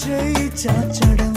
చేయి చాచడం.